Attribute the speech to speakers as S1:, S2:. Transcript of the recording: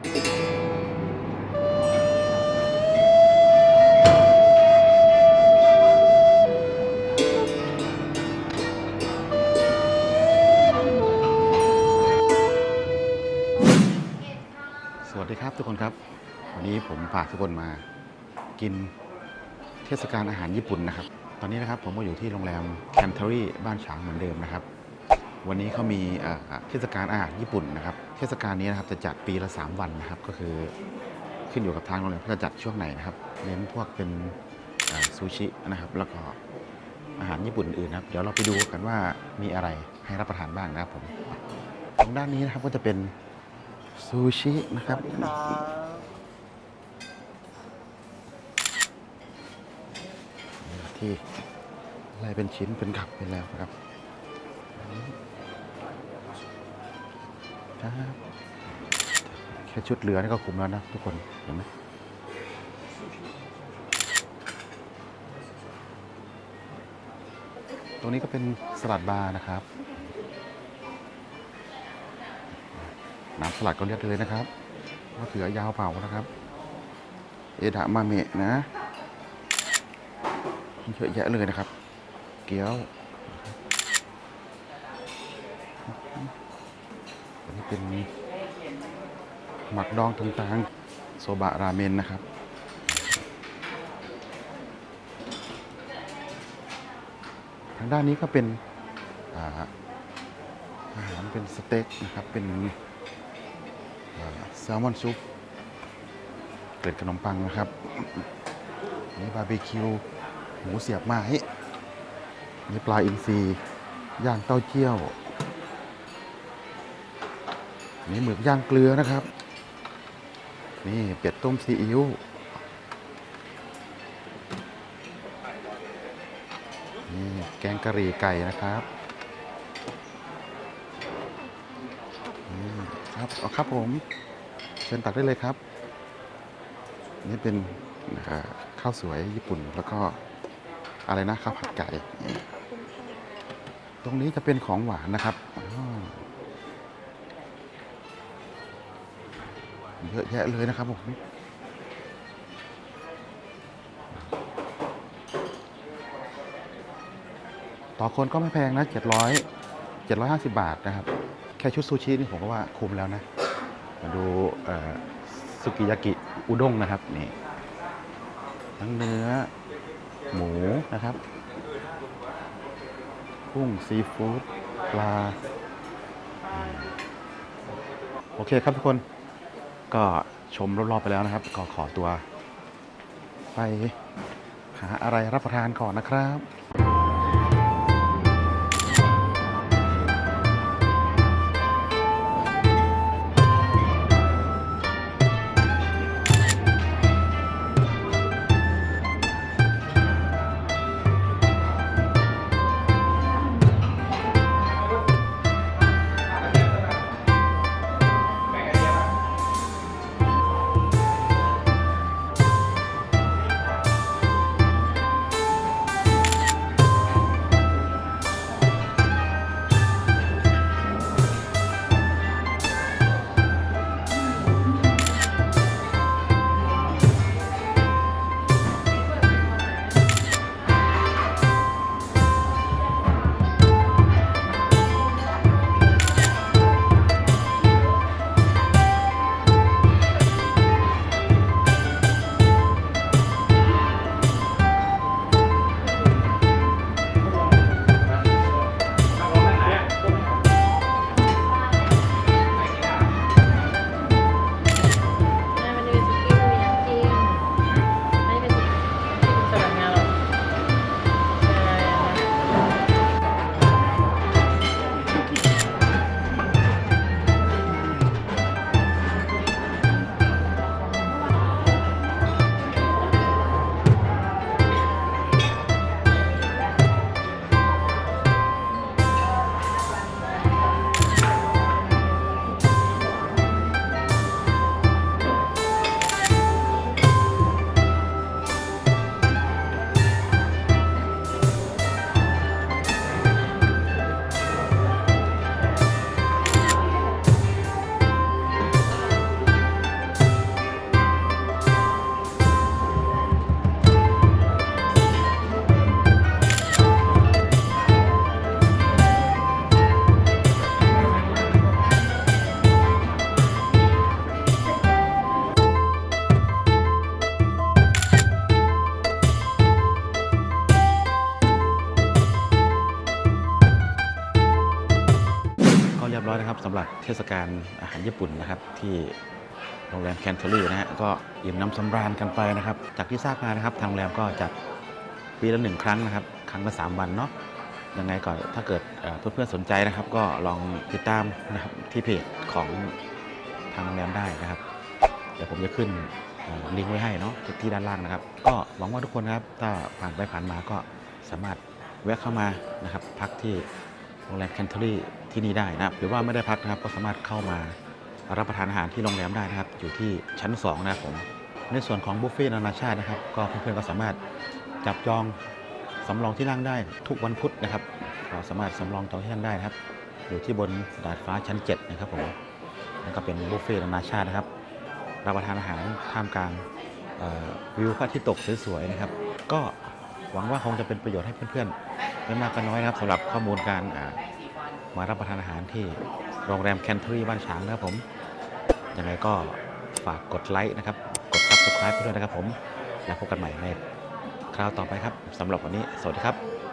S1: สวัสดีครับทุกคนครับ วันนี้ผมพาทุกคนมากินเทศกาลอาหารญี่ปุ่นนะครับ ตอนนี้นะครับผมก็อยู่ที่โรงแรมแคนเทอรี่บ้านฉางเหมือนเดิมนะครับ วันนี้เขามีเทศกาลอาหารญี่ปุ่นนะครับ เทศกาลนี้นะครับจะจัดปีละ 3 วันนะครับ ก็คือขึ้นอยู่กับทางโรงแรมว่าจะจัดช่วงไหนนะครับ เน้นพวกเป็นซูชินะครับ แล้วก็อาหารญี่ปุ่นอื่นนะครับ เดี๋ยวเราไปดูกันว่ามีอะไรให้รับประทานบ้างนะครับผมทางด้านนี้นะครับก็จะเป็นซูชินะครับที่ไล่เป็นชิ้นเป็นขับไปแล้วครับ ครับแค่ชุดเหลือนี่ก็คุ้มแล้วนะทุกคน เห็นไหมตรงนี้ก็เป็นสลัดบาร์นะครับ น้ำสลัดก็เรียกเลยนะครับมะเขือยาวเป่านะครับ เอดะมาเมะนะ เยอะแยะเลยนะครับ เกี๊ยว อันนี้เป็นหมักดองต่างๆ โซบะราเมนนะครับ ทางด้านนี้ก็เป็นอาอาหารเป็นสเต็กนะครับ เป็นแซลมอนซุปเกล็ดขนมปังนะครับนี่บาร์บีคิว หมูเสียบไม้นี่ปลาอินทรีย่างเต้าเจี้ยว นี่หมึกย่างเกลือนะครับ นี่เป็ดต้มซีอิ๊วนี่แกงกะหรี่ไก่นะครับครับเอาครับผมเชิญตักได้เลยครับ นี่เป็นข้าวสวยญี่ปุ่นแล้วก็อะไรนะข้าวผัดไก่ ตรงนี้จะเป็นของหวานนะครับ เยอะแยะเลยนะครับผมต่อคนก็ไม่แพงนะ 700 750 บาทนะครับ แค่ชุดซูชินี่ผมก็ว่าคุ้มแล้วนะ มาดูสุกิยากิอุด้งนะครับนี่ทั้งเนื้อ หมูนะครับกุ้งซีฟู้ดปลา โอเคครับทุกคน ก็ชมรอบๆไปแล้วนะครับ ก็ขอตัว ไปหาอะไรรับประทานก่อนนะครับำหรับเทศกาลอาหารญี่ปุ่นนะครับ ที่โรงแรมแคนเทอรี่นะฮะก็อิ่มน้ำสำราญกันไปนะครับ จากที่ทราบมานะครับ ทางโรงแรมก็จัดปีละหนึ่งครั้งนะครับ ครั้งละสามวันเนาะยังไงก็ถ้าเกิดเพื่อนๆสนใจนะครับ ก็ลองติดตามนะครับที่เพจของทางโรงแรมได้นะครับ เดี๋ยวผมจะขึ้นลิงก์ไว้ให้เนาะที่ด้านล่างนะครับ ก็หวังว่าทุกคนนะครับ ถ้าผ่านไปผ่านมาก็สามารถแวะเข้ามานะครับ พักที่ โรงแรมแคนเทอรี่ที่นี่ได้นะครับ หรือว่าไม่ได้พักนะครับ ก็สามารถเข้ามารับประทานอาหารที่โรงแรมได้นะครับ อยู่ที่ชั้น 2 นะครับผม ในส่วนของบุฟเฟ่ต์นานาชาตินะครับ ก็เพื่อนๆก็สามารถจับจองสำรองที่นั่งได้ทุกวันพุธนะครับก็สามารถสำรองจองที่นั่งได้นะครับ อยู่ที่บนดาดฟ้าชั้น 7 นะครับผมนั่นก็เป็นบุฟเฟ่ต์นานาชาตินะครับ รับประทานอาหารท่ามกลางวิวพระอาทิตย์ตกสวยๆนะครับ ก็ หวังว่าคงจะเป็นประโยชน์ให้เพื่อนๆไม่มากก็น้อยนะครับสำหรับข้อมูลการมารับประทานอาหารที่โรงแรมแคนเทอรีบ้านฉางนะครับผมยังไงก็ฝากกดไลค์นะครับ กด subscribe ไปด้วยนะครับผม แล้วพบกันใหม่ในคราวต่อไปครับสำหรับวันนี้ สวัสดีครับ